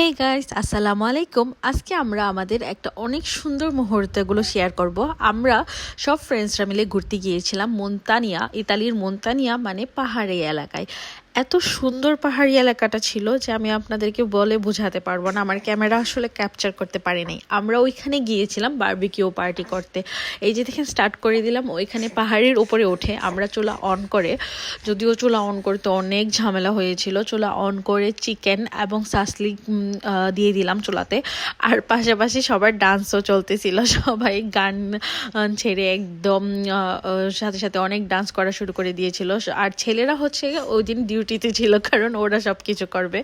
Hey guys আসসালামু আলাইকুম। আজকে আমরা আমাদের একটা অনেক সুন্দর মুহূর্তগুলো শেয়ার করব। আমরা সব ফ্রেন্ডসরা মিলে ঘুরতে গিয়েছিলাম মন্তানিয়া, ইতালির মন্তানিয়া মানে পাহাড়ি এলাকায়। এত সুন্দর পাহাড়ি এলাকাটা ছিল যে আমি আপনাদেরকে বলে বোঝাতে পারব না। আমার ক্যামেরা আসলে ক্যাপচার করতে পারিনি। আমরা ওইখানে গিয়েছিলাম বারবিকিউ পার্টি করতে। এই যে দেখেন স্টার্ট করে দিলাম, ওইখানে পাহাড়ের উপরে উঠে আমরা চুলা অন করে, যদিও চুলা অন করতে অনেক ঝামেলা হয়েছিল, চুলা অন করে চিকেন এবং সাসলি দিয়ে দিলাম চুলাতে। আর পাশাপাশি সবার ডান্সও চলতেছিল, সবাই গান ছেড়ে একদম সাথে সাথে অনেক ডান্স করা শুরু করে দিয়েছিল। আর ছেলেরা হচ্ছে ওই দিন ডিউটিতে ছিল, কারণ ওরা সব কিছু করবে।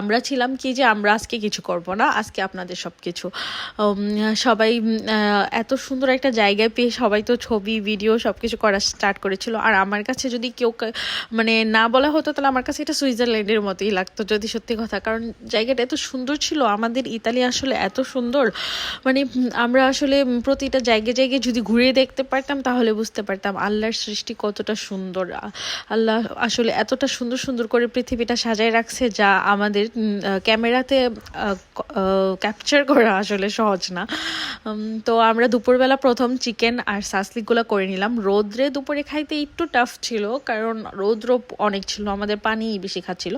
আমরা ছিলাম কি যে, আমরা আজকে কিছু করব না, আজকে আপনাদের সব কিছু সবাই এত সুন্দর একটা জায়গায় পেয়ে সবাই তো ছবি ভিডিও সব কিছু করা স্টার্ট করেছিল। আর আমার কাছে যদি কেউ মানে না বলা হতো, তাহলে আমার কাছে এটা সুইজারল্যান্ডের মতোই লাগতো, যদি সত্যি কথা। কারণ জায়গাটা এত সুন্দর ছিল, আমাদের ইতালি আসলে এত সুন্দর। মানে আমরা আসলে প্রতিটা জায়গায় জায়গায় যদি ঘুরে দেখতে পারতাম, তাহলে বুঝতে পারতাম, আল্লাহর সৃষ্টি কতটা সুন্দর। আল্লাহ আসলে এতটা সুন্দর সুন্দর সুন্দর করে পৃথিবীটা সাজায় রাখছে যা আমাদের ক্যামেরাতে ক্যাপচার করা আসলে সহজ না। তো আমরা দুপুরবেলা প্রথম চিকেন আর সাসলিকগুলো করে নিলাম। রোদ্রে দুপুরে খাইতে একটু টাফ ছিল, কারণ রৌদ্র অনেক ছিল, আমাদের পানি বেশি খাচ্ছিল।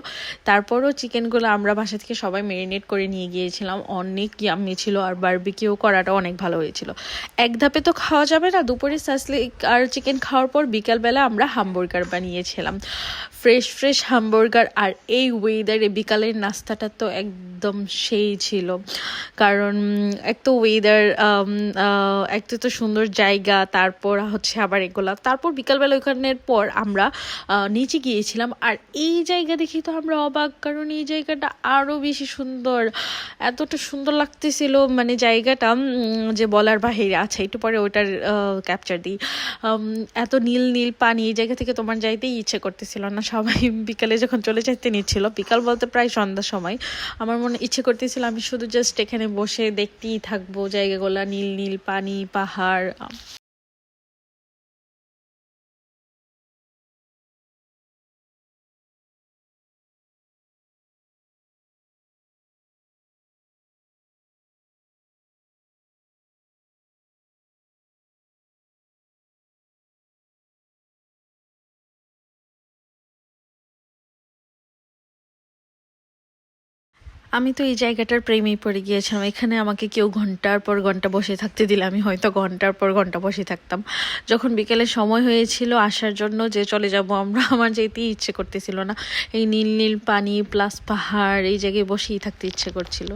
তারপরও চিকেনগুলো আমরা বাসা থেকে সবাই মেরিনেট করে নিয়ে গিয়েছিলাম। অনেক ইয়াম্মি ছিল আর বারবিকিউ করাটা অনেক ভালো হয়েছিল। এক ধাপে তো খাওয়া যাবে না, দুপুরে সাসলিক আর চিকেন খাওয়ার পর বিকালবেলা আমরা হামবার্গার বানিয়েছিলাম। ফ্রেশ ফ্রেশ হামবার্গার আর এই ওয়েদারে বিকালের নাস্তাটা তো একদম সেই ছিল। কারণ এক তো ওয়েদার এক তো সুন্দর জায়গা, তারপর হচ্ছে আবার এগুলা তারপর বিকালবেলা ওইখানের পর আমরা নিচে গিয়েছিলাম। আর এই জায়গা দেখি তো আমরা অবাক, কারণ এই জায়গাটা আরও বেশি সুন্দর। এতটা সুন্দর লাগতেছিল মানে জায়গাটা যে বলার বাহিরে। আছে একটু পরে ওইটার ক্যাপচার দিই। এত নীল নীল পানি এই জায়গা থেকে তোমার যাইতেই ইচ্ছে করতেছিল না। সবাই বিকালে যখন চলে যাইতে নিচ্ছিল, বিকাল বলতে প্রায় সন্ধ্যার সময়। আমার মনে ইচ্ছে করতেছিল আমি শুধু জাস্ট এখানে বসে দেখতেই থাকব জায়গাগুলা নীল নীল পানি পাহাড় আমি তো এই জায়গাটার প্রেমেই পড়ে গিয়েছিলাম। এখানে আমাকে কেউ ঘণ্টার পর ঘণ্টা বসে থাকতে দিলে আমি হয়তো ঘণ্টার পর ঘণ্টা বসে থাকতাম। যখন বিকেলে সময় হয়েছিল আসার জন্য যে চলে যাব আমরা, আমার যেতেই ইচ্ছে করতেছিল না। এই নীল নীল পানি, প্লাস পাহাড়, এই জায়গায় বসেই থাকতে ইচ্ছে করছিল।